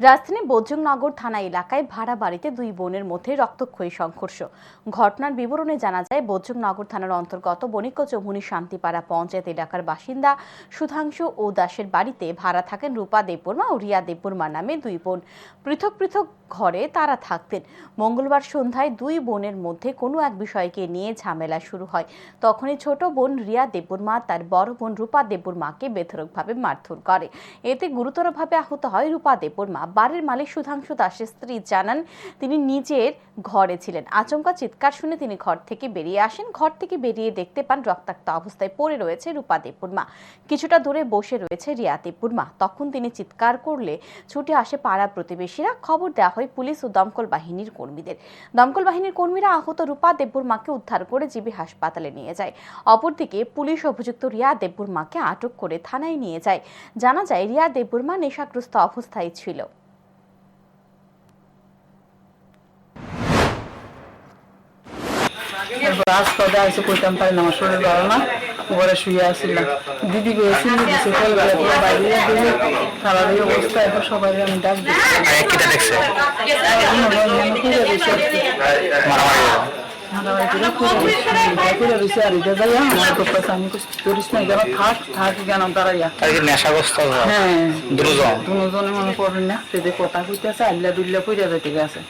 রাজধানী বজ্রংনগর থানা এলাকায় ভাড়া বাড়িতে দুই বোনের মধ্যে রক্তক্ষয়ী সংঘর্ষ। ঘটনার বিবরণে জানা যায় বজ্রংনগর থানার অন্তর্গত বণিক চৌমুনি শান্তিপাড়া পঞ্চায়েত এলাকার বাসিন্দা সুধাংশু ও দাসের বাড়িতে ভাড়া থাকেন রূপা দেববর্মা ও রিয়া দেববর্মা নামে দুই বোন। পৃথক পৃথক ঘরে তারা থাকতেন। মঙ্গলবার সন্ধ্যায় দুই বোনের মধ্যে কোনো এক বিষয়কে নিয়ে ঝামেলা শুরু হয়। তখনই ছোট বোন রিয়া দেববর্মা, তার বড় বোন রূপা দেববর্মাকে বেধরকভাবে মারধর করে। এতে গুরুতরভাবে আহত হয় রূপা দেববর্মা। বাড়ির মালিক সুধাংশু দাসের স্ত্রী জানান, তিনি নিজের ঘরে ছিলেন। আচমকা চিৎকার শুনে তিনি ঘর থেকে বেরিয়ে আসেন। ঘর থেকে বেরিয়ে দেখতে পান রক্তাক্ত অবস্থায় পড়ে রয়েছে রূপা দেববর্মা। কিছুটা দূরে বসে রয়েছে রিয়া দেববর্মা। তখন তিনি চিৎকার করলে ছুটে আসে পাড়া প্রতিবেশীরা। খবর দেওয়া হয় পুলিশ ও দমকল বাহিনীর কর্মীদের। দমকল বাহিনীর কর্মীরা আহত রূপা দেববর্মাকে উদ্ধার করে জিবি হাসপাতালে নিয়ে যায়। অপরদিকে পুলিশ অভিযুক্ত রিয়া দেববর্মাকে আটক করে থানায় নিয়ে যায়। জানা যায়, রিয়া দেববর্মা নেশাগ্রস্ত অবস্থায় ছিল। হাসপাতালে আসে কইতাম পারি না আমার শরীর ভালো না। ঘরে শুয়ে আসছিলাম দিদি বাইরে এই অবস্থা। এখন সবাই আমি ডাক দিচ্ছি নেশাগ্রস্ত হ্যাঁ। দুজন? দুজনে মনে করেন না কথা কইতেছে আল্লা দুল্লা কইরা যেতে গেছে।